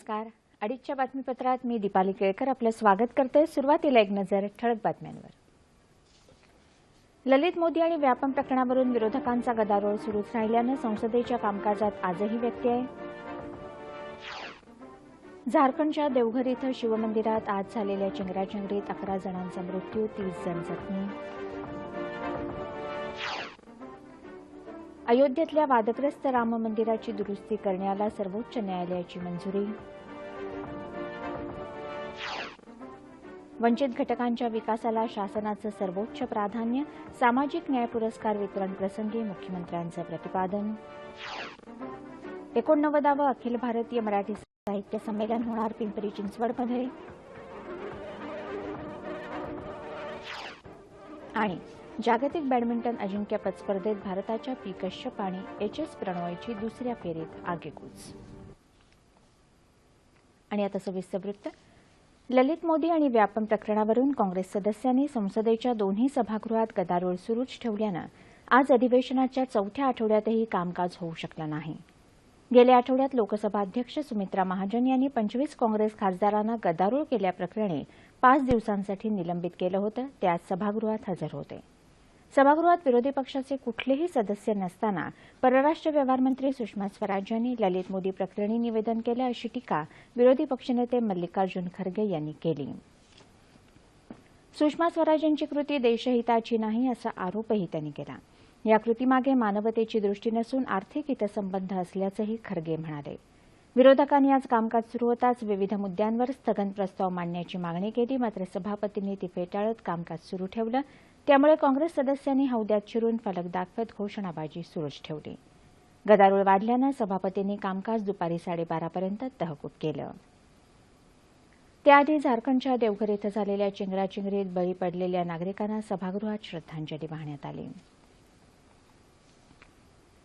नमस्कार. अडीचच्या बातमीपत्रात मी दीपाली केळकर आपलं स्वागत करते. सुरुवातीला एक नजर ठळक बातम्यांवर. ललित मोदी आणि व्यापम प्रकरणावरून विरोधकांचा गदारोळ सुरूच राहिल्यानं संसदेच्या कामकाजात आजही व्यत्यय झारखंडच्या देवघर इथं शिवमंदिरात आज झालेल्या चेंगराचेंगरीत अकरा जणांचा मृत्यू तीस जण जखमी. अयोध्येतल्या वादग्रस्त राम मंदिराची दुरुस्ती करण्याला सर्वोच्च न्यायालयाची मंजुरी. वंचित घटकांच्या विकासाला शासनाचं सर्वोच्च प्राधान्य सामाजिक न्याय पुरस्कार वितरण प्रसंगी मुख्यमंत्र्यांचं प्रतिपादन. एकोणनव्वदावं अखिल भारतीय मराठी साहित्य संमेलन होणार पिंपरी चिंचवडमध्ये. आणि जागतिक बॅडमिंटन अजिंक्यपद स्पर्धेत भारताच्या पी कश्यप आणि एच एस प्रणॉयची दुसऱ्या फेरीत आगेकूच. आणि आता सविस्तर वृत्त. ललित मोदी आणि व्यापम प्रकरणावरून काँग्रेस सदस्यांनी संसदेच्या दोन्ही सभागृहात गदारोळ सुरूच ठेवल्यानं आज अधिवेशनाच्या चौथ्या आठवड्यातही कामकाज होऊ शकलं नाही. गेल्या आठवड्यात लोकसभा अध्यक्ष सुमित्रा महाजन यांनी पंचवीस काँग्रेस खासदारांना गदारोळ केल्याप्रकरणी पाच दिवसांसाठी निलंबित केलं होतं ते आज सभागृहात हजर होते. सभागृहात विरोधी पक्षाचे कुठलेही सदस्य नसताना परराष्ट्र व्यवहार मंत्री सुषमा स्वराज यांनी ललित मोदी प्रकरणी निवेदन केले अशी टीका विरोधी पक्षनेते मल्लिकार्जुन खरगे यांनी केली. सुषमा स्वराज यांची कृती देशहिताची नाही असा आरोपही त्यांनी केला. या कृतीमागे मानवतेची दृष्टी नसून आर्थिक हितसंबंध असल्याचंही खरगे म्हणाले. विरोधकांनी आज कामकाज सुरू होताच विविध मुद्द्यांवर स्थगन प्रस्ताव मांडण्याची मागणी केली मात्र सभापतींनी ती फेटाळत कामकाज सुरू ठेवलं. त्यामुळे काँग्रेस सदस्यांनी हौद्यात शिरून फलक दाखवत घोषणाबाजी सुरूच ठेवली. गदारोळ वाढल्यानं सभापतींनी कामकाज दुपारी साडेबारापर्यंत तहकूब केलं. त्याआधी झारखंडच्या देवघर इथं झालेल्या चिंगराचिंगरीत बळी पडलेल्या नागरिकांना सभागृहात श्रद्धांजली वाहण्यात आली.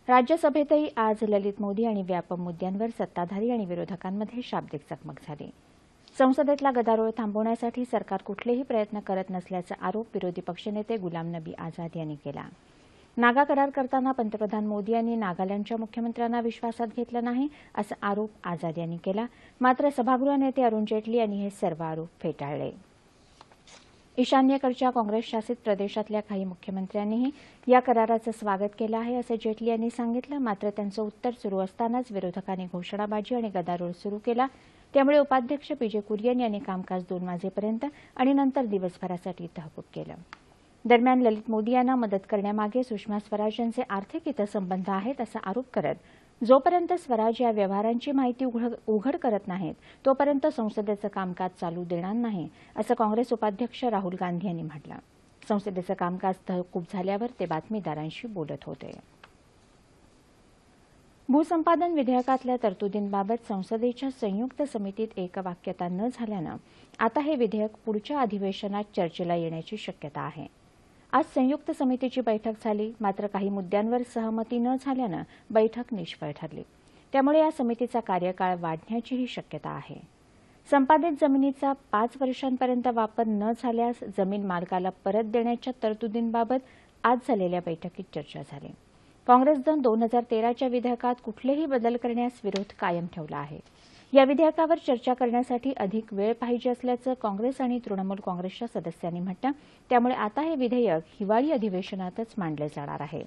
राज्यसभेतही आज ललित मोदी आणि व्यापम मुद्द्यांवर सत्ताधारी आणि विरोधकांमध्ये शाब्दिक चकमक झाली. संसदेतला गदारोळ थांबवण्यासाठी सरकार कुठलेही प्रयत्न करत नसल्याचा आरोप विरोधी पक्षनेते गुलाम नबी आझाद यांनी केला. नागा करार करताना पंतप्रधान मोदी यांनी नागालँडच्या मुख्यमंत्र्यांना विश्वासात घेतलं नाही असा आरोप आझाद यांनी केला. मात्र सभागृह नेते अरुण जेटली यांनी हे सर्व आरोप फेटाळले. ईशान्येकडच्या काँग्रेस शासित प्रदेशातल्या काही मुख्यमंत्र्यांनीही या कराराचं स्वागत केलं आहे असं जेटली यांनी सांगितलं. मात्र त्यांचं उत्तर सुरू असतानाच विरोधकांनी घोषणाबाजी आणि गदारोळ सुरू केला. त्यामुळे उपाध्यक्ष पी जे कुरियन यांनी कामकाज दोन वाजेपर्यंत आणि नंतर दिवसभरासाठी तहकूब केलं. दरम्यान ललित मोदी यांना मदत करण्यामागे सुषमा स्वराज यांचे आर्थिक हितसंबंध आहेत असा आरोप करत जोपर्यंत स्वराज या व्यवहारांची माहिती उघड करत नाहीत तोपर्यंत संसदेचं कामकाज चालू देणार नाही असं काँग्रेस उपाध्यक्ष राहुल गांधी यांनी म्हटलं. संसदेचं कामकाज तहकूब झाल्यावर ते बातमीदारांशी बोलत होते. भूसंपादन विधेयकातल्या तरतुदींबाबत संसदेच्या संयुक्त समितीत एकवाक्यता न झाल्यानं आता हे विधेयक पुढच्या अधिवेशनात चर्चेला येण्याची शक्यता आहे. आज संयुक्त समितीची बैठक झाली मात्र काही मुद्द्यांवर सहमती न झाल्यानं बैठक निष्फळ ठरली. त्यामुळे या समितीचा कार्यकाळ वाढण्याचीही शक्यता आहे. संपादित जमिनीचा पाच वर्षांपर्यंत वापर न झाल्यास जमीन मालकाला परत देण्याच्या तरतुदींबाबत आज झालेल्या बैठकीत चर्चा झाली. काँग्रेसनं दोन हजार तेराच्या विधेयकात कुठलेही बदल करण्यास विरोध कायम ठेवला आहे. या विधेयकावर चर्चा करण्यासाठी अधिक वेळ पाहिजे असल्याचं काँग्रेस आणि तृणमूल काँग्रेसच्या सदस्यांनी म्हटलं. त्यामुळे आता हे विधेयक हिवाळी अधिवेशनातच मांडलं जाणार आहे.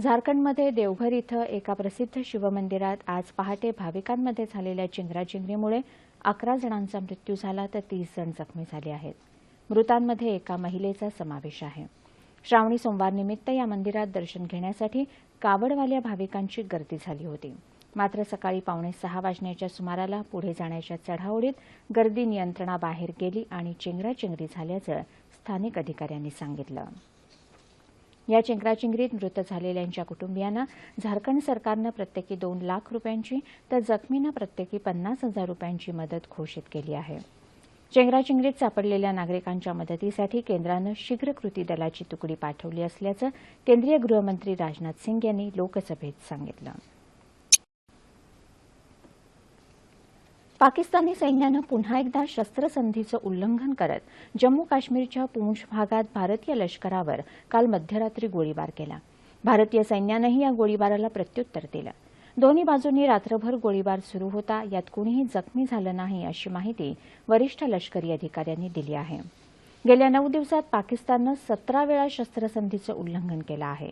झारखंडमध्ये देवघर इथं एका प्रसिद्ध शिवमंदिरात आज पहाटे भाविकांमध्ये झालेल्या चिंगराचिंगरीमुळे अकरा जणांचा मृत्यू झाला तर तीस जण जखमी झाले आहेत. मृतांमध्ये एका महिलेचा समावेश आहे. श्रावणी सोमवारनिमित्त या मंदिरात दर्शन घेण्यासाठी कावडवाल्या भाविकांची गर्दी झाली होती. मात्र सकाळी पावणे सहा वाजण्याच्या सुमाराला पुढे जाण्याच्या चढाओढीत गर्दी नियंत्रणाबाहेर गेली आणि चेंगराचेंगरी झाल्याचं स्थानिक अधिकाऱ्यांनी सांगितलं. या चेंगराचेंगरीत मृत झालेल्यांच्या कुटुंबियांना झारखंड सरकारनं प्रत्येकी दोन लाख रुपयांची तर जखमींना प्रत्येकी पन्नास हजार रुपयांची मदत घोषित केली आहे. चेंगराचेंगरीत सापडलेल्या नागरिकांच्या मदतीसाठी केंद्रानं शीघ्र कृती दलाची तुकडी पाठवली असल्याचं केंद्रीय गृहमंत्री राजनाथ सिंग यांनी लोकसभेत सांगितलं. पाकिस्तानी सैन्यानं पुन्हा एकदा शस्त्रसंधीचं उल्लंघन करत जम्मू काश्मीरच्या पूंछ भागात भारतीय लष्करावर काल मध्यरात्री गोळीबार केला. भारतीय सैन्यानंही या गोळीबाराला प्रत्युत्तर दिलं. दोन्ही बाजूंनी रात्रभर गोळीबार सुरू होता. यात कुणीही जखमी झालं नाही अशी माहिती वरिष्ठ लष्करी अधिकाऱ्यांनी दिली आहे. गेल्या नऊ दिवसात पाकिस्ताननं सतरा वेळा शस्त्रसंधीचं उल्लंघन केलं आहे.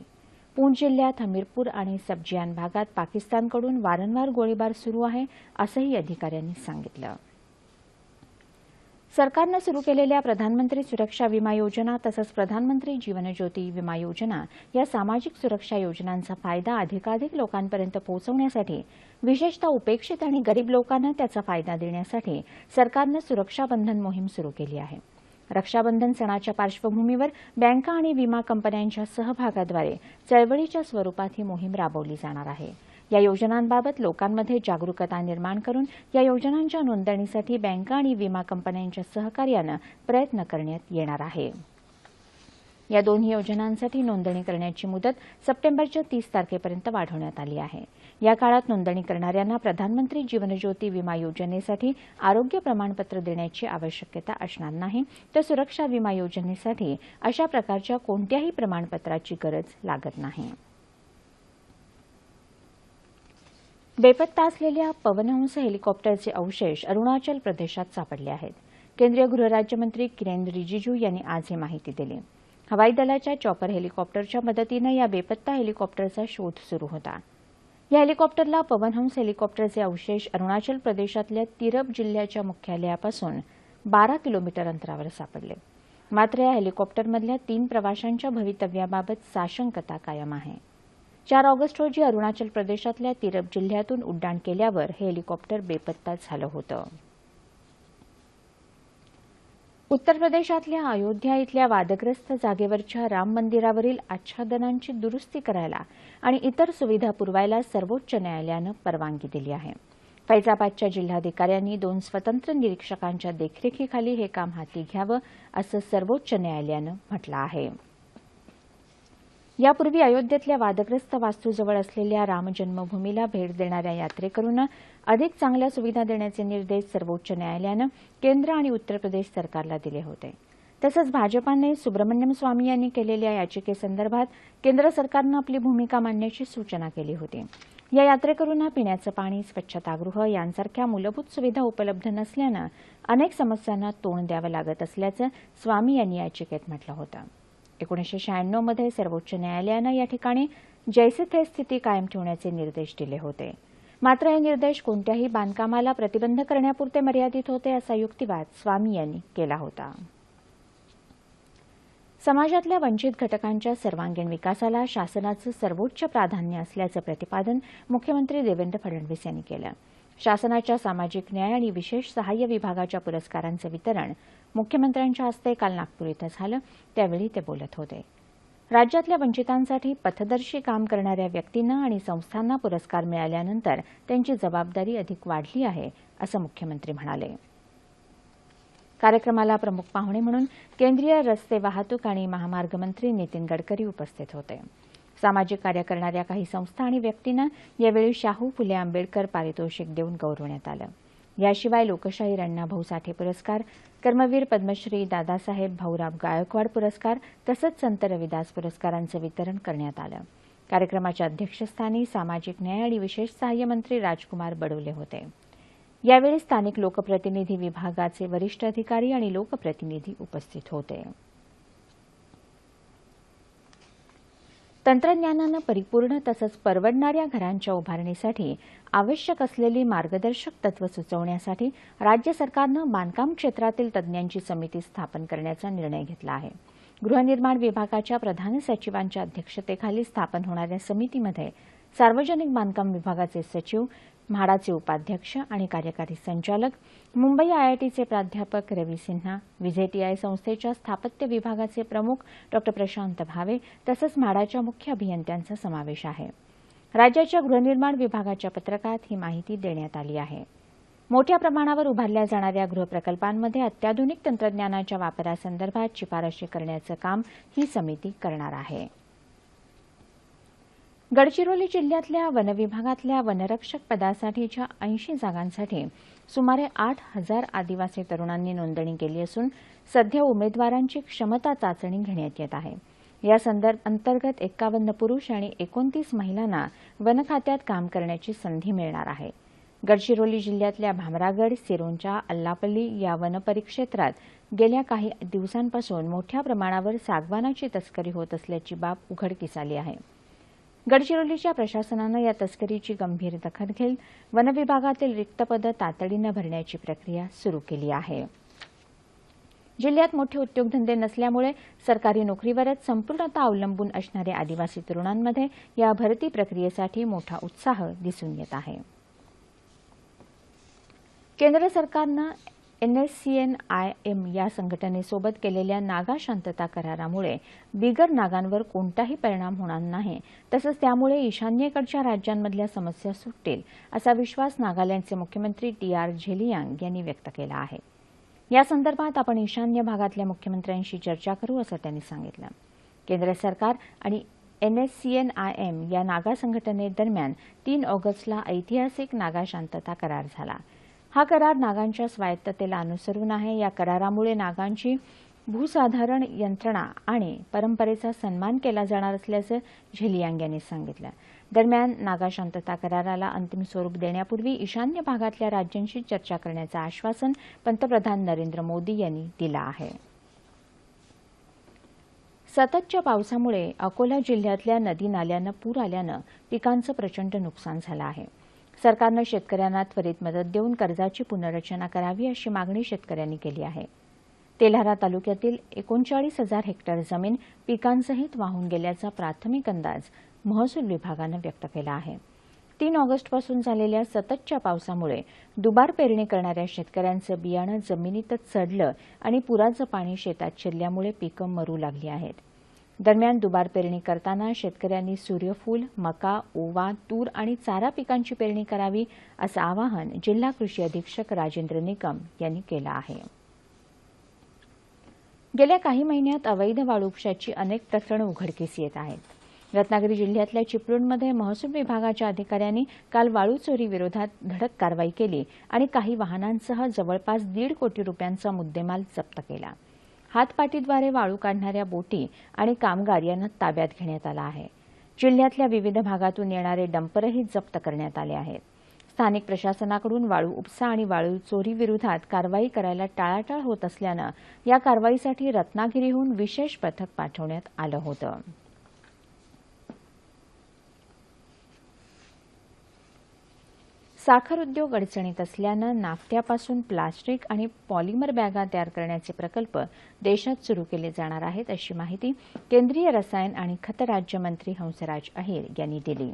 पूंछ जिल्ह्यात हमीरपूर आणि सब्जियान भागात पाकिस्तानकडून वारंवार गोळीबार सुरू आहे असंही अधिकाऱ्यांनी सांगितलं. सरकारनं सुरू केलेल्या प्रधानमंत्री सुरक्षा विमा योजना तसंच प्रधानमंत्री जीवनज्योती विमा योजना या सामाजिक सुरक्षा योजनांचा फायदा अधिकाधिक लोकांपर्यंत पोहोचवण्यासाठी विशेषतः उपेक्षित आणि गरीब लोकांना त्याचा फायदा देण्यासाठी सरकारनं सुरक्षाबंधन मोहीम सुरू केली आहे. रक्षाबंधन सणाच्या पार्श्वभूमीवर बँका आणि विमा कंपन्यांच्या सहभागाद्वारे चळवळीच्या स्वरूपात ही मोहीम राबवली जाणार आहे. या योजनांबाबत लोकांमध्ये जागरूकता निर्माण करून या योजनांच्या नोंदणीसाठी बँका आणि विमा कंपन्यांच्या सहकार्यानं प्रयत्न करण्यात येणार आहे. या दोन्ही योजनांसाठी नोंदणी करण्याची मुदत सप्टेंबरच्या तीस तारखेपर्यंत वाढवण्यात आली आहे. या काळात नोंदणी करणाऱ्यांना प्रधानमंत्री जीवनज्योती विमा योजनेसाठी आरोग्य प्रमाणपत्र देण्याची आवश्यकता असणार नाही तर सुरक्षा विमा योजनेसाठी अशा प्रकारच्या कोणत्याही प्रमाणपत्राची गरज लागत नाही. बेपत्ता असलेल्या पवनहंस हेलिकॉप्टरचे अवशेष अरुणाचल प्रदेशात सापडले आहेत. केंद्रीय गृहराज्यमंत्री किरेन रिजिजू यांनी आज ही माहिती दिली. हवाई दलाच्या चॉपर हेलिकॉप्टरच्या मदतीनं या बेपत्ता हेलिकॉप्टरचा शोध सुरू होता. या हेलिकॉप्टरला पवनहंस हेलिकॉप्टरचे अवशेष अरुणाचल प्रदेशातल्या तिरप जिल्ह्याच्या मुख्यालयापासून बारा किलोमीटर अंतरावर सापडले. मात्र या हेलिकॉप्टरमधल्या तीन प्रवाशांच्या भवितव्याबाबत साशंकता कायम आहे. चार ऑगस्ट रोजी अरुणाचल प्रदेशातल्या तिरप जिल्ह्यातून उड्डाण केल्यावर हे हेलिकॉप्टर बेपत्ता झालं होतं. उत्तर प्रदेशातल्या अयोध्या इथल्या वादग्रस्त जागेवरच्या राम मंदिरावरील आच्छादनांची दुरुस्ती करायला आणि इतर सुविधा पुरवायला सर्वोच्च न्यायालयानं परवानगी दिली आहे. फैजाबादच्या जिल्हाधिकाऱ्यांनी दोन स्वतंत्र निरीक्षकांच्या देखरेखीखाली हे काम हाती घ्यावं असं सर्वोच्च न्यायालयानं म्हटलं आहे. यापूर्वी अयोध्येतल्या वादग्रस्त वास्तूजवळ असलेल्या रामजन्मभूमीला भेट देणाऱ्या यात्रेकरूंना अधिक चांगल्या सुविधा देण्याचे निर्देश सर्वोच्च न्यायालयानं केंद्र आणि उत्तर प्रदेश सरकारला दिले होते. तसंच भाजपाने सुब्रमण्यम स्वामी यांनी केलेल्या याचिकेसंदर्भात केंद्र सरकारनं आपली भूमिका मांडण्याची सूचना केली होती. या यात्रेकरूंना पिण्याचं पाणी स्वच्छतागृह यांसारख्या मूलभूत सुविधा उपलब्ध नसल्यानं अनेक समस्यांना तोंड द्यावं लागत असल्याचं स्वामी यांनी याचिकेत म्हटलं होतं. एकोणीसशे शहाण्णवमध्ये सर्वोच्च न्यायालयानं या ठिकाणी जैसे थे स्थिती कायम ठेवण्याचे निर्देश दिले होते. मात्र हे निर्देश कोणत्याही बांधकामाला प्रतिबंध करण्यापुरते मर्यादित होते असा युक्तिवाद स्वामी यांनी केला होता. समाजातल्या वंचित घटकांच्या सर्वांगीण विकासाला शासनाचं सर्वोच्च प्राधान्य असल्याचं प्रतिपादन मुख्यमंत्री देवेंद्र फडणवीस यांनी केलं. शासनाच्या सामाजिक न्याय आणि विशेष सहाय्य विभागाच्या पुरस्कारांचं वितरण मुख्यमंत्र्यांच्या हस्ते काल नागपूर इथं झालं. त्यावेळी ते बोलत होते. राज्यातल्या वंचितांसाठी पथदर्शी काम करणाऱ्या व्यक्तींना आणि संस्थांना पुरस्कार मिळाल्यानंतर त्यांची जबाबदारी अधिक वाढली आहे असं मुख्यमंत्री म्हणाले. कार्यक्रमाला प्रमुख पाहुणे म्हणून केंद्रीय रस्ते वाहतूक आणि महामार्ग मंत्री नितीन गडकरी उपस्थित होते. सामाजिक कार्य करणाऱ्या काही संस्था आणि व्यक्तींना यावेळी शाहू फुले आंबेडकर पारितोषिक देऊन गौरवण्यात आलं. याशिवाय लोकशाही अण्णाभाऊ साठे पुरस्कार कर्मवीर पद्मश्री दादासाहेब भाऊराव गायकवाड पुरस्कार तसंच संत रविदास पुरस्कारांचं वितरण करण्यात आलं. कार्यक्रमाच्या अध्यक्षस्थानी सामाजिक न्याय आणि विशेष सहाय्य मंत्री राजकुमार बडोले होते. यावेळी स्थानिक लोकप्रतिनिधी विभागाचे वरिष्ठ अधिकारी आणि लोकप्रतिनिधी उपस्थित होते. तंत्रज्ञानानं परिपूर्ण तसंच परवडणाऱ्या घरांच्या उभारणीसाठी आवश्यक असलेली मार्गदर्शक तत्व सुचवण्यासाठी राज्य सरकारनं बांधकाम क्षेत्रातील तज्ज्ञांची समिती स्थापन करण्याचा निर्णय घेतला आहे. गृहनिर्माण विभागाच्या प्रधान सचिवांच्या अध्यक्षतेखाली स्थापन होणाऱ्या समितीमध्ये सार्वजनिक बांधकाम विभागाचे सचिव म्हाडाचे उपाध्यक्ष आणि कार्यकारी संचालक मुंबई आयआयटीचे प्राध्यापक रवी सिन्हा विझेटीआय संस्थेच्या स्थापत्य विभागाचे प्रमुख डॉ. प्रशांत भावे तसंच म्हाडाच्या मुख्य अभियंत्यांचा समावेश आहे. राज्याच्या गृहनिर्माण विभागाच्या पत्रकात ही माहिती देण्यात आली आहे. मोठ्या प्रमाणावर उभारल्या जाणाऱ्या गृहप्रकल्पांमध्ये अत्याधुनिक तंत्रज्ञानाच्या वापरासंदर्भात शिफारशी करण्याचं काम ही समिती करणार आहे. गडचिरोली जिल्ह्यातल्या वनविभागातल्या वनरक्षक पदासाठीच्या ऐंशी जागांसाठी सुमारे आठ हजार आदिवासी तरुणांनी नोंदणी केली असून सध्या उमेदवारांची क्षमता चाचणी घेण्यात येत आहे. या संदर्भ अंतर्गत एकावन्न पुरुष आणि एकोणतीस महिलांना वनखात्यात काम करण्याची संधी मिळणार आहे. गडचिरोली जिल्ह्यातल्या भामरागड सिरोंचा अल्लापल्ली या वनपरिक्षेत्रात गेल्या काही दिवसांपासून मोठ्या प्रमाणावर सागवानाची तस्करी होत असल्याची बाब उघडकीस आली आहे. गडचिरोलीच्या प्रशासनानं या तस्करीची गंभीर दखल घेत वनविभागातील रिक्त पदं तातडीनं भरण्याची प्रक्रिया सुरू केली आहे. जिल्ह्यात मोठे उद्योगधंदे नसल्यामुळे सरकारी नोकरीवरच संपूर्णतः अवलंबून असणाऱ्या आदिवासी तरुणांमध्ये या भरती प्रक्रियेसाठी मोठा उत्साह दिसून येत आहे. केंद्र सरकारनं एनएससीएनआयएम या संघटनेसोबत केलेल्या नागा शांतता करारामुळे बिगर नागांवर कोणताही परिणाम होणार नाही. तसंच त्यामुळे ईशान्येकडच्या राज्यांमधल्या समस्या सुटतील असा विश्वास नागालँडचे मुख्यमंत्री टी आर झेलियांग यांनी व्यक्त केला आहे. या संदर्भात आपण ईशान्य भागातल्या मुख्यमंत्र्यांशी चर्चा करू असं त्यांनी सांगितलं. केंद्र सरकार आणि एनएससीएनआयएम या नागा संघटनेदरम्यान तीन ऑगस्टला ऐतिहासिक नागा शांतता करार झाला. हा करार नागांच्या स्वायत्ततेला अनुसरून आहे. या करारामुळे नागांची भूसाधारण यंत्रणा आणि परंपरेचा सन्मान केला जाणार असल्याचं झेलियांग यांनी सांगितलं. दरम्यान नागा शांतता कराराला अंतिम स्वरूप देण्यापूर्वी ईशान्य भागातल्या राज्यांशी चर्चा करण्याचं आश्वासन पंतप्रधान नरेंद्र मोदी यांनी दिलं आहे. सततच्या पावसामुळे अकोला जिल्ह्यातल्या नदी नाल्यांना पूर आल्यानं पिकांचं प्रचंड नुकसान झालं आहे. सरकारनं शेतकऱ्यांना त्वरित मदत देऊन कर्जाची पुनर्रचना करावी अशी मागणी शेतकऱ्यांनी केली आहे. तेल्हारा तालुक्यातील एकोणचाळीस हजार हेक्टर जमीन पिकांसहित वाहून गेल्याचा प्राथमिक अंदाज महसूल विभागानं व्यक्त केला आहे. तीन ऑगस्टपासून झालेल्या सततच्या पावसामुळे दुबार पेरणी करणाऱ्या शेतकऱ्यांचं बियाणं जमिनीतच चढलं आणि पुराचं पाणी शेतात शिरल्यामुळे पिकं मरू लागली आहेत. दरम्यान दुबार पेरणी करताना शेतकऱ्यांनी सूर्यफूल मका ओवा तूर आणि चारा पिकांची पेरणी करावी असं आवाहन जिल्हा कृषी अधीक्षक राजेंद्र निकम यांनी केलं आहे. गेल्या काही महिन्यात अवैध वाळू उपशाची अनेक प्रकरणं उघडकीस येत आहेत. रत्नागिरी जिल्ह्यातल्या चिपळूणमध्ये महसूल विभागाच्या अधिकाऱ्यांनी काल वाळू चोरी विरोधात धडक कारवाई केली आणि काही वाहनांसह जवळपास दीड कोटी रुपयांचा मुद्देमाल जप्त केला. हातपाटीद्वारे वाळू काढणाऱ्या बोटी आणि कामगार यांना ताब्यात घेण्यात आला आहे. जिल्ह्यातल्या विविध भागातून येणारे डंपरही जप्त करण्यात आले आहेत. स्थानिक प्रशासनाकडून वाळू उपसा आणि वाळू चोरी विरोधात कारवाई करायला टाळाटाळ होत असल्यानं या कारवाईसाठी रत्नागिरीहून विशेष पथक पाठवण्यात आलं होतं. साखर उद्योग अडचणीत असल्यानं नाफ्त्यापासून प्लास्टिक आणि पॉलिमर बॅगा तयार करण्याचे प्रकल्प देशात सुरू केले जाणार आहेत अशी माहिती केंद्रीय रसायन आणि खत राज्यमंत्री हंसराज अहिर यांनी दिली.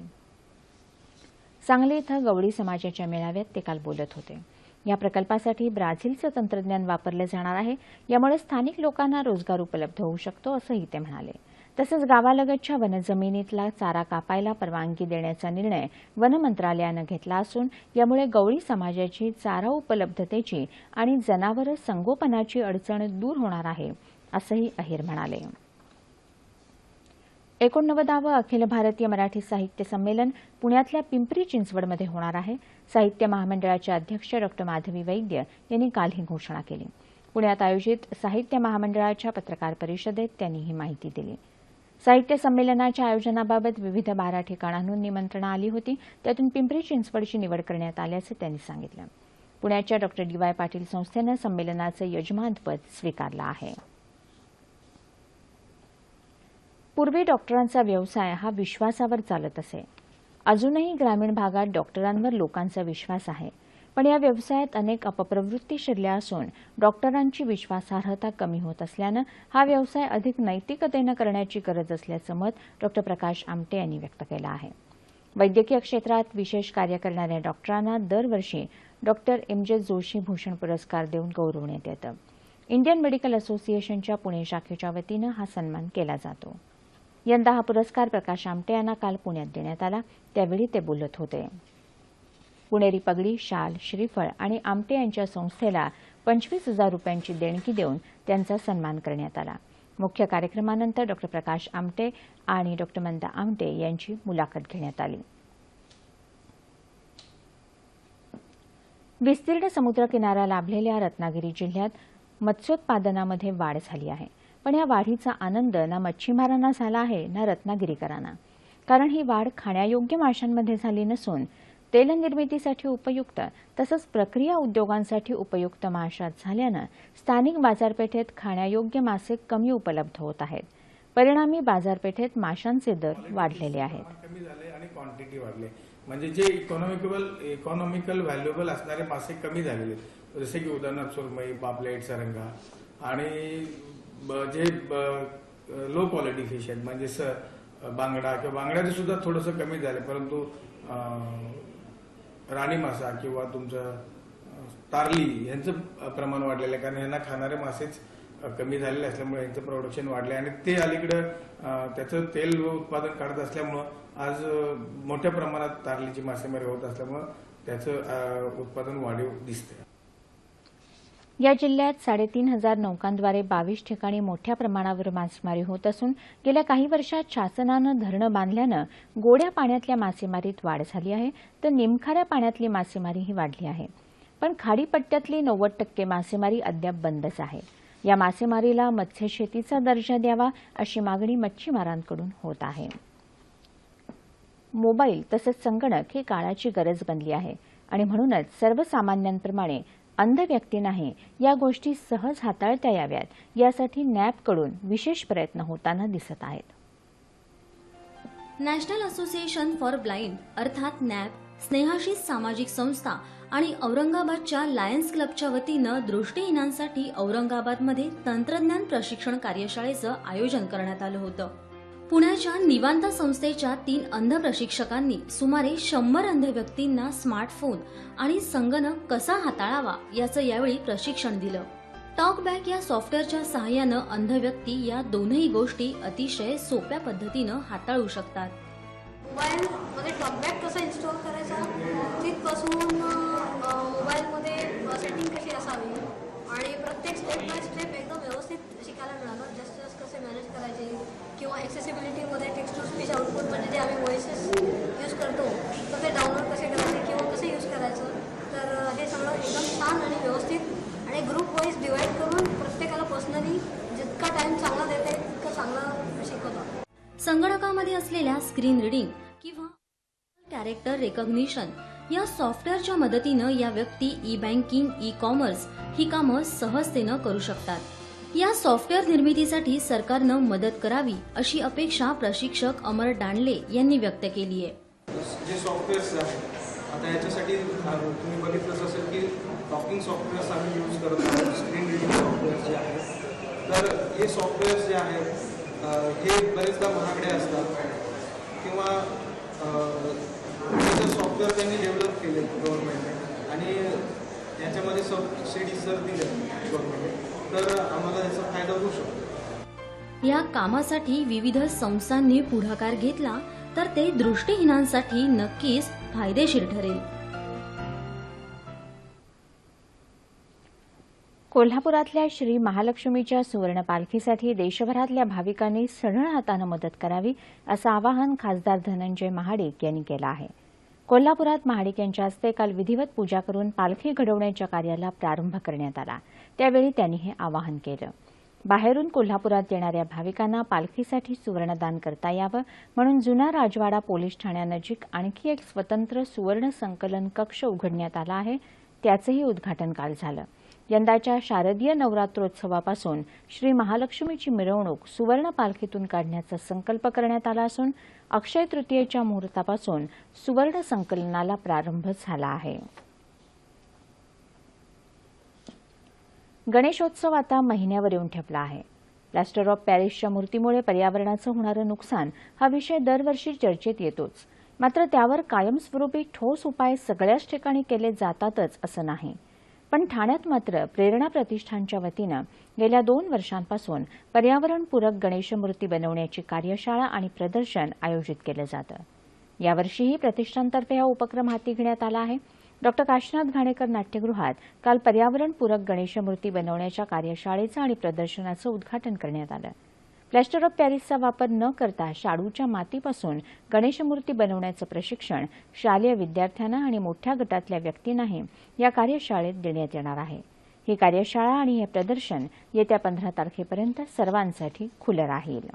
सांगली इथं गवळी समाजाच्या मेळाव्यात ते काल बोलत होते. या प्रकल्पासाठी ब्राझीलचं तंत्रज्ञान वापरलं जाणार आहे. यामुळे स्थानिक लोकांना रोजगार उपलब्ध होऊ शकतो असंही ते म्हणाले. तसंच गावालगतच्या वनजमिनीतला चारा कापायला परवानगी देण्याचा निर्णय वन मंत्रालयानं घेतला असून यामुळे गवळी समाजाची चारा उपलब्धतेची आणि जनावरं संगोपनाची अडचण दूर होणार आहे असंही अहिर म्हणाले. एकोणनव्वदावं अखिल भारतीय मराठी साहित्य संमेलन पुण्यातल्या पिंपरी चिंचवडमध्ये होणार आहे. साहित्य महामंडळाचे अध्यक्ष डॉ. माधवी वैद्य यांनी काल ही घोषणा केली. पुण्यात आयोजित साहित्य महामंडळाच्या पत्रकार परिषदेत त्यांनी ही माहिती दिली. साहित्य संमेलनाच्या आयोजनाबाबत विविध बारा ठिकाणांहून निमंत्रणं आली होती. त्यातून पिंपरी चिंचवडची निवड करण्यात आल्याचं त्यांनी सांगितलं. पुण्याच्या डॉ डी वाय पाटील संस्थेनं संमेलनाचं यजमानपद स्वीकारलं आहे. पूर्वी डॉक्टरांचा व्यवसाय हा विश्वासावर चालत असे. अजूनही ग्रामीण भागात डॉक्टरांवर लोकांचा विश्वास आहे. पण या व्यवसायात अनेक अपप्रवृत्ती शिरल्या असून डॉक्टरांची विश्वासार्हता कमी होत असल्यानं हा व्यवसाय अधिक नैतिकतेनं करण्याची गरज असल्याचं मत डॉ. प्रकाश आमटे यांनी व्यक्त केलं आहे. वैद्यकीय क्षेत्रात विशेष कार्य करणाऱ्या डॉक्टरांना दरवर्षी डॉक्टर एम. जे. जोशी भूषण पुरस्कार देऊन गौरवण्यात येतं. इंडियन मेडिकल असोसिएशनच्या पुणे शाखेच्या वतीनं हा सन्मान केला जातो. यंदा हा पुरस्कार प्रकाश आमटे यांना काल पुण्यात देण्यात आला. त्यावेळी ते बोलत होते. पुणेरी पगडी शाल श्रीफळ आणि आमटे यांच्या संस्थेला पंचवीस हजार रुपयांची देणगी देऊन त्यांचा सन्मान करण्यात आला. मुख्य कार्यक्रमानंतर डॉ. प्रकाश आमटे आणि डॉ. मंदा आमटे यांची मुलाखत घेण्यात आली. विस्तीर्ण समुद्रकिनारा लाभलेल्या रत्नागिरी जिल्ह्यात मत्स्योत्पादनामध्ये वाढ झाली आहे. पण या वाढीचा आनंद ना मच्छीमारांना झाला आहे ना रत्नागिरीकरांना. कारण ही वाढ खाण्यायोग्य माशांमध्ये झाली नसून तेल निर्मितीसाठी उपयुक्त तसंच प्रक्रिया उद्योगांसाठी उपयुक्त माशात झाल्यानं स्थानिक बाजारपेठेत खाण्यायोग्य मासे कमी उपलब्ध होत आहेत. परिणामी बाजारपेठेत माशांचे दर वाढलेले आहेत. प्रमाण कमी झाले आणि क्वांटिटी वाढली. म्हणजे जे इकॉनॉमिकल इकॉनॉमिकल व्हॅल्युएबल असणारे मासे कमी झालेले. जसे की उदाहरणार्थ सुरमई पापलेट सरंगा आणि जे लो क्वालिटी फिश आहेत म्हणजे बांगडा किंवा बांगड्याचं सुद्धा थोडंसं कमी झालं परंतु राणी मासा किंवा तुमचं तारली यांचं प्रमाण वाढलेलं आहे. कारण यांना खाणारे मासेच कमी झालेले असल्यामुळे यांचं प्रोडक्शन वाढले आणि ते अलीकडं त्याचं तेल उत्पादन काढत असल्यामुळं आज मोठ्या प्रमाणात तारलीची मासेमारी होत असल्यामुळं त्याचं उत्पादन वाढीव दिसतंय. या जिल्ह्यात साडेतीन हजार नौकांद्वारे बावीस ठिकाणी मोठ्या प्रमाणावर मासेमारी होत असून गेल्या काही वर्षात शासनानं धरणं बांधल्यानं गोड्या पाण्यातल्या मासेमारीत वाढ झाली आहे तर निमखाऱ्या पाण्यातली मासेमारीही वाढली आहे. पण खाडीपट्ट्यातली नव्वद टक्के मासेमारी अद्याप बंदच आहे. या मासेमारीला मत्स्यशेतीचा दर्जा द्यावा अशी मागणी मच्छीमारांकडून होत आहे. मोबाईल तसंच संगणक ही काळाची गरज बनली आहे आणि म्हणूनच सर्वसामान्यांप्रमाणे अंध व्यक्ती नाही. या गोष्टी सहज हाताळता याव्यात. यासाठी नॅपकडून विशेष प्रयत्न होताना दिसत आहेत. नॅशनल असोसिएशन फॉर ब्लाइंड अर्थात नॅप स्नेहाशी सामाजिक संस्था आणि औरंगाबादच्या लायन्स क्लबच्या वतीनं दृष्टीहीनांसाठी औरंगाबादमध्ये तंत्रज्ञान प्रशिक्षण कार्यशाळेचं आयोजन करण्यात आलं होतं. पुण्याच्या निवांत संस्थेच्या तीन अंध प्रशिक्षकांनी सुमारे शंभर अंध व्यक्तींना स्मार्टफोन आणि संगणक कसा हाताळावा याचं यावेळी प्रशिक्षण दिलं. टॉकबॅक या सॉफ्टवेअरच्या सहाय्यानं अंध व्यक्ती या दोनही गोष्टी अतिशय सोप्या पद्धतीनं हाताळू शकतात. मोबाईलमध्ये टॉकबॅक कसा इन्स्टॉल करायचा? तिथपासून मोबाईलमध्ये सेटिंग कशी असावी? आणि प्रत्येक स्टेप बाय स्टेप एकदम व्यवस्थित शिकायला मिळालं. जास्त कसे मॅनेज करायचे किंवा ॲक्सेसिबिलिटीमध्ये टेक्स्ट टू स्पीच आउटपुट म्हणजे जे आम्ही व्हॉइसेस यूज करतो तर ते डाउनलोड कसे करायचे किंवा कसं यूज करायचं तर हे सगळं एकदम छान आणि व्यवस्थित आणि ग्रुप वाईज डिवाईड करून प्रत्येकाला पर्सनली जितका टाईम चांगला देते तितकं चांगलं शिकवतो. संगणकामध्ये असलेल्या स्क्रीन रिडिंग किंवा कॅरेक्टर रेकॉग्निशन या सॉफ्टवेअरच्या मदतीनं या व्यक्ती ई बँकिंग ई कॉमर्स ही कामं सहजतेनं करू शकतात. या सॉफ्टवेअर निर्मितीसाठी सरकारनं मदत करावी अशी अपेक्षा प्रशिक्षक अमर डांडले यांनी व्यक्त केली आहे. जे सॉफ्टवेअर्स आता याच्यासाठी तुम्ही बघितलंच असेल की टॉकिंग सॉफ्टवेअर्स आम्ही यूज करत आहोत स्क्रीन रिडिंग सॉफ्टवेअर्स जे आहेत. तर हे सॉफ्टवेअर्स जे आहेत हे बरेचदा महागडे असतात. किंवा सॉफ्टवेअर त्यांनी डेव्हलप केले गव्हर्नमेंटने आणि याच्यामध्ये सबसिडीज जर दिले गव्हर्नमेंटने तर आम्हाला याचा फायदा होऊ शकतो. या कामासाठी विविध संस्थांनी पुढाकार घेतला तर ते दृष्टीहीनांसाठी नक्कीच फायदेशीर ठरेल. कोल्हापुरातल्या श्री महालक्ष्मीच्या सुवर्ण पालखीसाठी देशभरातल्या भाविकांनी सढळ हातानं मदत करावी असं आवाहन खासदार धनंजय महाडिक यांनी केलं आहे. कोल्हापुरात महाडिक यांच्या हस्ते काल विधिवत पूजा करून पालखी घडवण्याच्या कार्याला प्रारंभ करण्यात आला. त्यावेळी त्यांनी हे आवाहन केलं. बाहेरून कोल्हापुरात येणाऱ्या भाविकांना पालखीसाठी सुवर्णदान करता यावं म्हणून जुना राजवाडा पोलीस ठाण्यानजीक आणखी एक स्वतंत्र सुवर्ण संकलन कक्ष उघडण्यात आला आहे. त्याचंही उद्घाटन काल झालं. यंदाच्या शारदीय नवरात्रोत्सवापासून श्री महालक्ष्मीची मिरवणूक सुवर्ण पालखीतून काढण्याचा संकल्प करण्यात आला असून अक्षय तृतीयेच्या मुहूर्तापासून सुवर्ण संकलनाला प्रारंभ झाला आहे. गणेशोत्सव आता महिन्यावर येऊन ठेपला आहे. प्लॅस्टर ऑफ पॅरिसच्या मूर्तीमुळे पर्यावरणाचं होणारं नुकसान हा विषय दरवर्षी चर्चेत येतोच. मात्र त्यावर कायमस्वरूपी ठोस उपाय सगळ्याच ठिकाणी केले जातातच असं नाही. पण ठाण्यात मात्र प्रेरणा प्रतिष्ठानच्या वतीनं गेल्या दोन वर्षांपासून पर्यावरणपूरक गणेशमूर्ती बनवण्याची कार्यशाळा आणि प्रदर्शन आयोजित केलं जातं. यावर्षीही प्रतिष्ठानतर्फे हा उपक्रम हाती घेण्यात आला आहे. डॉक्टर काशीनाथ घाणेकर नाट्यगृहात काल पर्यावरणपूरक गणेशमूर्ती बनवण्याच्या कार्यशाळेचं आणि प्रदर्शनाचं उद्घाटन करण्यात आलं. प्लॅस्टर ऑफ पॅरिसचा वापर न करता शाडूच्या मातीपासून गणेशमूर्ती बनवण्याचं प्रशिक्षण शालेय विद्यार्थ्यांना आणि मोठ्या गटातल्या व्यक्तींनाही या कार्यशाळेत देण्यात येणार आहे. ही कार्यशाळा आणि हे प्रदर्शन येत्या पंधरा तारखेपर्यंत सर्वांसाठी खुलं राहील.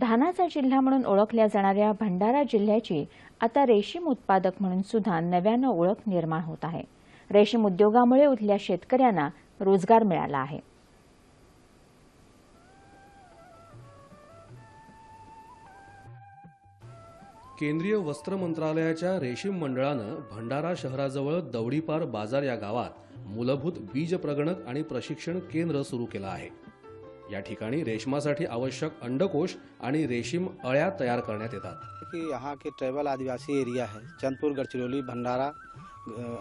धानाचा जिल्हा म्हणून ओळखल्या जाणाऱ्या भंडारा जिल्ह्याची आता रेशीम उत्पादक म्हणून सुद्धा नव्यानं ओळख निर्माण होत आहे. रेशीम उद्योगामुळे इथल्या शेतकऱ्यांना रोजगार मिळाला आहे. केंद्रीय वस्त्र मंत्रालयाच्या रेशीम मंडळानं भंडारा शहराजवळ दवडीपार बाजार या गावात मूलभूत बीज प्रगणक आणि प्रशिक्षण केंद्र सुरू केलं आहे. या ठिकाणी रेशमासाठी आवश्यक अंडकोश आणि रेशीम अळ्या तयार करण्यात येतात. कि यहाँ के ट्राइबल आदिवासी एरिया है चंदपुर गढ़चिरौली भंडारा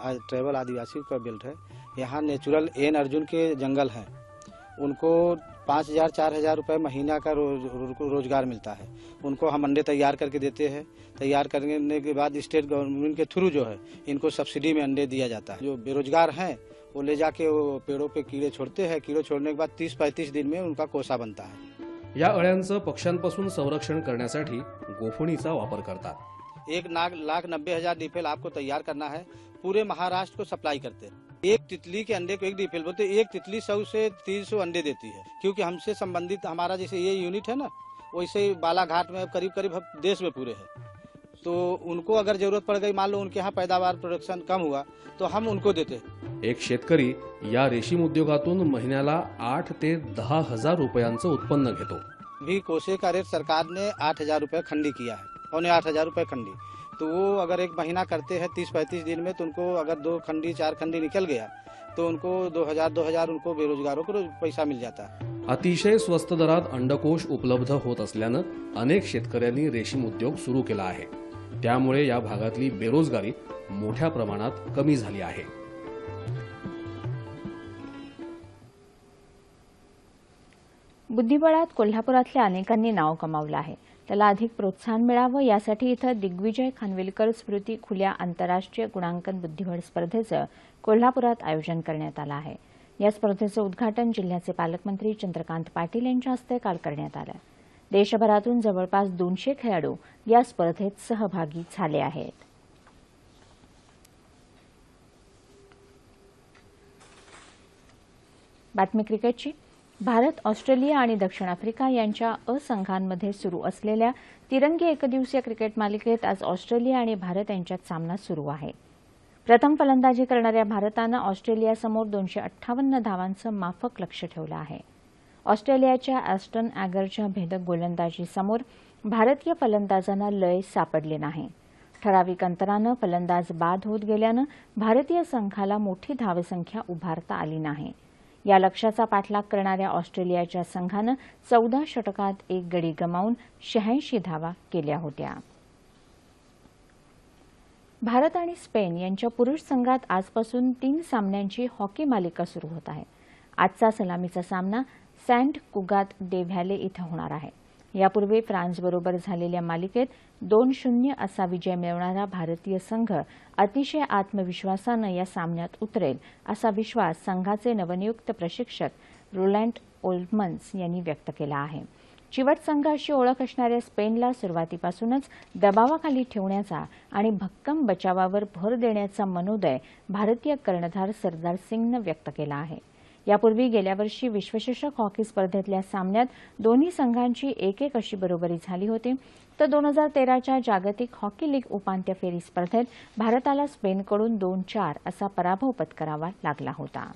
अ, ट्राइबल आदिवासी का बेल्ट है। यहाँ नेचुरल एन अर्जुन के जंगल हैं। उनको पाँच हजार चार हजार रुपये महीना का रोज, रो, रोजगार मिलता है। उनको हम अंडे तैयार करके देते हैं। तैयार करने के बाद स्टेट गवर्नमेंट के थ्रू जो है इनको सब्सिडी में अंडे दिया जाता है। जो बेरोजगार हैं वो ले जाके वो पेड़ों पे कीड़े छोड़ते हैं। कीड़े छोड़ने के बाद तीस पैंतीस दिन में उनका कोसा बनता है। या अळ्यांचं पक्ष्यांपासून संरक्षण करण्यासाठी गोफणीचा वापर करतात. एक नाग लाख नब्बे हज़ार डीफेल आपको तैयार करना है। पूरे महाराष्ट्र को सप्लाई करते हैं। एक तितली के अंडे को एक डीफेल बोलते एक तितली सौ से तीन सौ अंडे देती है। क्योंकि हमसे संबंधित हमारा जैसे ये यूनिट है ना वैसे ही बालाघाट में करीब करीब देश में पूरे है। तो उनको अगर ज़रूरत पड़ गई मान लो उनके यहाँ पैदावार प्रोडक्शन कम हुआ तो हम उनको देते हैं। एक शेतकरी या रेशीम उद्योगातून महिन्याला आठ ते दहा हज़ार रुपयांचं उत्पन्न घेतो. भी कोसे का रेट सरकार ने आठ हज़ार रुपये खंडी किया है। पौने आठ हज़ार रुपये खंडी। तो वो अगर एक महीना करते हैं तीस पैंतीस दिन में तो उनको अगर दो खंडी चार खंडी निकल गया तो उनको दो हजार दो हजार उनको बेरोजगारों को पैसा मिल जाता। अतिशय स्वस्त दरात अंडकोश उपलब्ध होत असल्यानं अनेक शेतकऱ्यांनी रेशीम उद्योग सुरू केला आहे. त्यामुळे या भागातली बेरोजगारी मोठ्या प्रमाणात कमी झाली आहे. बुद्धिबळात कोल्हापुरातल्या अनेकांनी नाव कमावलं आहे. त्याला अधिक प्रोत्साहन मिळावं यासाठी इथं दिग्विजय खानविलकर स्मृती खुल्या आंतरराष्ट्रीय गुणांकन बुद्धिबळ स्पर्धेचं कोल्हापुरात आयोजन करण्यात आलं आहे. या स्पर्धेचं उद्घाटन जिल्ह्याचे पालकमंत्री चंद्रकांत पाटील यांच्या हस्ते काल करण्यात आलं. देशभरातून जवळपास दोनशे खेळाडू या स्पर्धेत सहभागी झाले आहेत. बातमी क्रिकेटची. भारत ऑस्ट्रेलिया आणि दक्षिण आफ्रिका यांच्या अ संघांमध्ये सुरू असलेल्या तिरंगी एकदिवसीय क्रिकेट मालिकेत आज ऑस्ट्रेलिया आणि भारत यांच्यात सामना सुरू आहे. प्रथम फलंदाजी करणाऱ्या भारतानं ऑस्ट्रेलियासमोर दोनशे अठ्ठावन्न धावांचं माफक लक्ष ठेवलं आहे. ऑस्ट्रेलियाच्या ॲस्टन ॲगरच्या भेदक गोलंदाजीसमोर भारतीय फलंदाजांना लय सापडले नाही. ठराविक अंतरानं फलंदाज बाद होत गेल्यानं भारतीय संघाला मोठी धावसंख्या उभारता आली नाही. या लक्ष्याचा पाठलाग करणाऱ्या ऑस्ट्रेलियाच्या संघानं चौदा षटकात एक गडी गमावून शहाऐंशी धावा केल्या होत्या. भारत आणि स्पेन यांच्या पुरुष संघात आजपासून तीन सामन्यांची हॉकी मालिका सुरू होत आहे. आजचा सलामीचा सामना सँट कुगात डे व्हॅले इथं होणार आहे. यापूर्वी फ्रान्सबरोबर झालेल्या मालिकेत दोन शून्य असा विजय मिळवणारा भारतीय संघ अतिशय आत्मविश्वासानं या सामन्यात उतरेल असा विश्वास संघाचे नवनियुक्त प्रशिक्षक रोलँड ओल्डमन्स यांनी व्यक्त केला आहे. चिवट संघाशी ओळख असणाऱ्या स्पेनला सुरुवातीपासूनच दबावाखाली ठेवण्याचा आणि भक्कम बचावावर भर देण्याचा मनोदय भारतीय कर्णधार सरदार सिंगनं व्यक्त केला आहे. यापूर्वी गेल्या वर्षी विश्वचषक हॉकी स्पर्धेतल्या सामन्यात दोन्ही संघांची एक एक अशी बरोबरी झाली होती. तर दोन हजार तेराच्या जागतिक हॉकी लीग उपांत्य फेरी स्पर्धेत भारताला स्पेनकडून दोन चार असा पराभव पत्करावा लागला होता.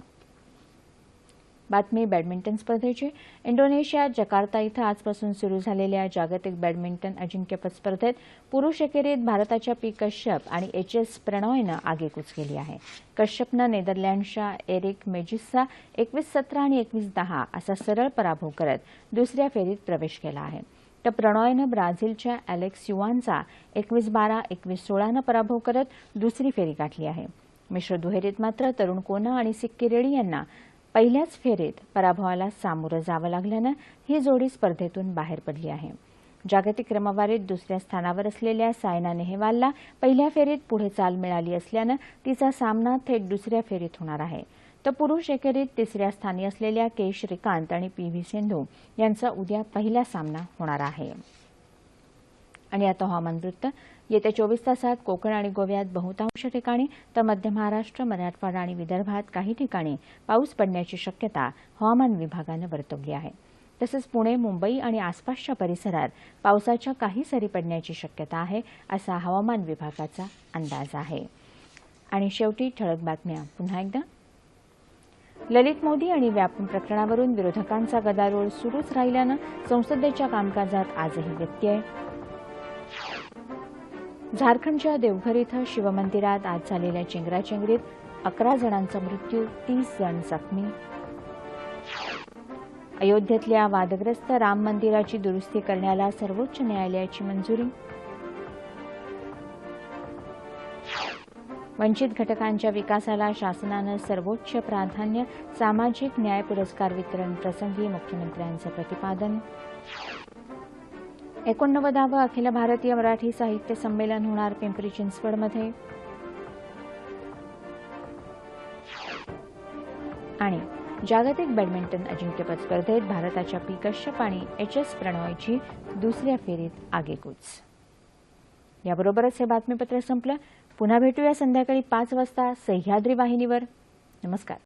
बातमी बॅडमिंटन स्पर्धेची. इंडोनेशियात जकार्ता इथं आजपासून सुरू झालेल्या जागतिक बॅडमिंटन अजिंक्यपद स्पर्धेत पुरुष एकेरीत भारताच्या पी कश्यप आणि एच एस प्रणॉयनं आगेकूच केली आहे. कश्यपनं नेदरलँडच्या एरिक मेजिसचा एकवीस सतरा आणि एकवीस दहा असा सरळ पराभव करत दुसऱ्या फेरीत प्रवेश केला आहे. तर प्रणॉयनं ब्राझीलच्या अलेक्स युआनचा एकवीस बारा एकवीस सोळानं पराभव करत दुसरी फेरी गाठली आहे. मिश्र दुहेरीत मात्र तरुण कोना आणि सिक्की रेड्डी यांना पहिल्याच फेरीत पराभवाला सामोरं जावं लागल्यानं ही जोडी स्पर्धेतून बाहेर पडली आहे. जागतिक क्रमवारीत दुसऱ्या स्थानावर असलेल्या सायना नेहवालला पहिल्या फेरीत पुढे चाल मिळाली असल्यानं तिचा सामना थेट दुसऱ्या फेरीत होणार आहे. तर पुरुष एकेरीत तिसऱ्या स्थानी असलेल्या के. श्रीकांत आणि पी. व्ही. सिंधू यांचा उद्या पहिला सामना होणार आहे. आणि आता हवामान वृत्त. येत्या चोवीस तासात कोकण आणि गोव्यात बहुतांश ठिकाणी तर मध्य महाराष्ट्र मराठवाडा आणि विदर्भात काही ठिकाणी पाऊस पडण्याची शक्यता हवामान विभागानं वर्तवली आहे. तसंच पुणे मुंबई आणि आसपासच्या परिसरात पावसाच्या काही सरी पडण्याची शक्यता आहे असा हवामान विभागाचा अंदाज आहे. आणि शेवटी ठळक बातम्या. पुन्हा एकदा. ललित मोदी आणि व्यापम प्रकरणावरून विरोधकांचा गदारोळ सुरूच राहिल्यानं संसदेच्या कामकाजात आजही व्यत्यय झारखंडच्या देवघर इथं शिवमंदिरात आज झालेल्या चेंगराचेंगरीत अकरा जणांचा मृत्यू तीस जण जखमी. अयोध्येतल्या वादग्रस्त राम मंदिराची दुरुस्ती करण्याला सर्वोच्च न्यायालयाची मंजुरी. वंचित घटकांच्या विकासाला शासनानं सर्वोच्च प्राधान्य सामाजिक न्याय पुरस्कार वितरण प्रसंगी मुख्यमंत्र्यांचं प्रतिपादन. एकोणनव्वदावं अखिल भारतीय मराठी साहित्य संमेलन होणार पिंपरी चिंचवडमध्ये. आणि जागतिक बॅडमिंटन अजिंक्यपद स्पर्धेत भारताच्या पी कश्यप आणि एच एस प्रणॉयची दुसऱ्या फेरीत आगेकूच. याबरोबरच हे बातमीपत्र संपलं. पुन्हा भेटूया संध्याकाळी पाच वाजता सह्याद्री वाहिनीवर. नमस्कार.